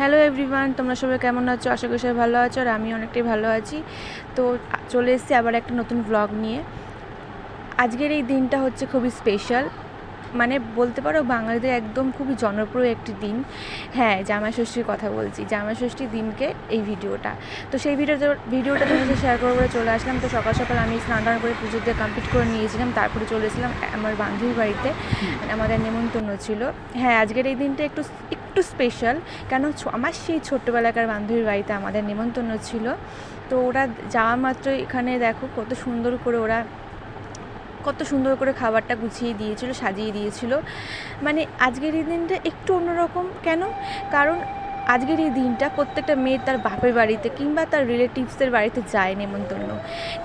Hello everyone, তোমরা সবাই কেমন আছো? আশা করি সবাই ভালো আছো আর আমি অনেকটাই ভালো আছি। তো চলে এসেছি আবার একটা নতুন ব্লগ নিয়ে। আজকের এই দিনটা হচ্ছে খুবই স্পেশাল মানে বলতে পারো বাঙালিদের একদম খুবই জনপ্রিয় একটি দিন। হ্যাঁ জামাই ষষ্ঠীর কথা বলছি। জামাই ষষ্ঠীর দিনকে এই ভিডিওটা। তো সেই ভিডিও ভিডিওটা তোমার শেয়ার করে বলে চলে আসলাম। তো সকাল সকাল আমি স্নান টান করে পুজো দিয়ে কমপ্লিট করে নিয়েছিলাম। তারপরে চলে এসেছিলাম আমার বান্ধবীর বাড়িতে। আমাদের নেমন্তন্ন ছিল। হ্যাঁ আজকের এই দিনটা একটু একটু স্পেশাল কেন আমার সেই ছোট্টবেলাকার বান্ধবীর বাড়িতে আমাদের নেমন্তন্ন ছিল। তো ওরা যাওয়া মাত্র এখানে দেখো কত সুন্দর করে ওরা কত সুন্দর করে খাবারটা গুছিয়ে দিয়েছিল, সাজিয়ে দিয়েছিল। মানে আজকের এই দিনটা একটু অন্যরকম। কেন? কারণ আজকের এই দিনটা প্রত্যেকটা মেয়ে তার বাপের বাড়িতে কিংবা তার রিলেটিভসের বাড়িতে যায় নেমন্তন্ন।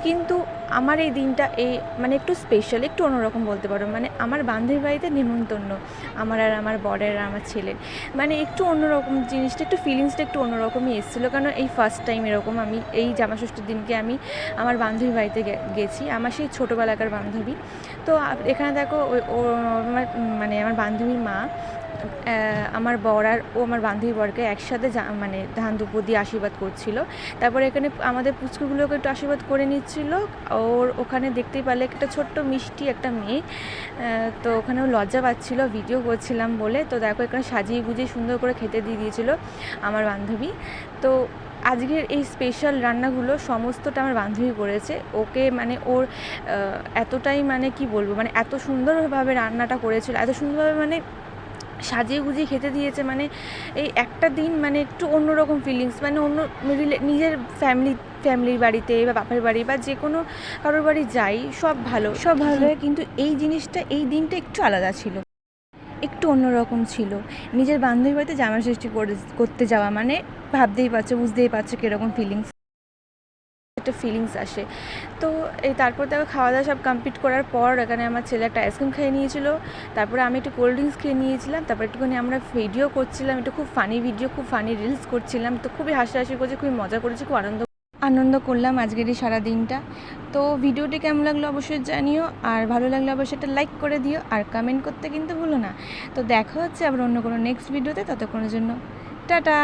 কিন্তু আমার এই দিনটা এই মানে একটু স্পেশাল একটু অন্যরকম বলতে পারো। মানে আমার বান্ধবীর বাড়িতে নেমন্তন্ন। আমার আর আমার বরের আর আমার ছেলের। মানে একটু অন্যরকম জিনিসটা, একটু ফিলিংসটা একটু অন্যরকমই এসেছিল। কারণ এই ফার্স্ট টাইম এরকম আমি এই জামা ষষ্ঠীর দিনকে আমি আমার বান্ধবীর বাড়িতে গেছি। আমার সেই ছোটোবেলাকার বান্ধবী। তো এখানে দেখো ও আমার মানে আমার বান্ধবীর মা আমার বর আর ও আমার বান্ধবী বরকে একসাথে মানে ধান দুপুর দিয়ে আশীর্বাদ করছিল। তারপরে এখানে আমাদের পুচকুগুলোকে একটু আশীর্বাদ করে নিচ্ছিল। ওর ওখানে দেখতেই পারলে একটা ছোট্ট মিষ্টি একটা মেয়ে। তো ওখানে ও লজ্জা পাচ্ছিল, ভিডিও করছিলাম বলে। তো দেখো, এখানে সাজিয়ে গুজিয়ে সুন্দর করে খেতে দিয়ে দিয়েছিল আমার বান্ধবী। তো আজকের এই স্পেশাল রান্নাগুলো সমস্তটা আমার বান্ধবী করেছে। ওকে মানে ওর এতটাই মানে কি বলব মানে এত সুন্দরভাবে রান্নাটা করেছিল, এত সুন্দরভাবে মানে সাজিয়ে গুজিয়ে খেতে দিয়েছে মানে এই একটা দিন মানে একটু অন্যরকম ফিলিংস মানে অন্য নিজের ফ্যামিলি ফ্যামিলির বাড়িতে বা বাপের বাড়ি বা যে কোনো কারোর বাড়ি যাই, সব ভালো। সব ভালো কিন্তু এই জিনিসটা, এই দিনটা একটু আলাদা ছিল। একটু অন্যরকম ছিল। নিজের বান্ধবী বাড়িতে জামা সৃষ্টি করে করতে যাওয়া মানে ভাবতেই পারছ, বুঝতেই পারছ কীরকম ফিলিংস একটা ফিলিংস আসে। তো এই তারপর দেখো খাওয়া দাওয়া সব কমপ্লিট করার পর এখানে আমার ছেলে একটা আইসক্রিম খেয়ে নিয়েছিল। তারপরে আমি একটু কোল্ড ড্রিঙ্কস খেয়ে নিয়েছিলাম। তারপর একটুখানি আমরা ভিডিও করছিলাম, একটু খুব ফানি ভিডিও খুব ফানি রিলস করছিলাম। তো খুবই হাসাহাসি করছি, খুবই মজা করেছি, খুব আনন্দ আনন্দ করলাম আজকের এই সারা দিনটা তো ভিডিওটি কেমন লাগল অবশ্যই জানিও। আর ভালো লাগলে অবশ্যই একটা লাইক করে দিও। আর কমেন্ট করতে কিন্তু ভুলো না। তো দেখা হচ্ছে আবার অন্য কোনো নেক্সট ভিডিওতে ততক্ষণের জন্য, টাটা!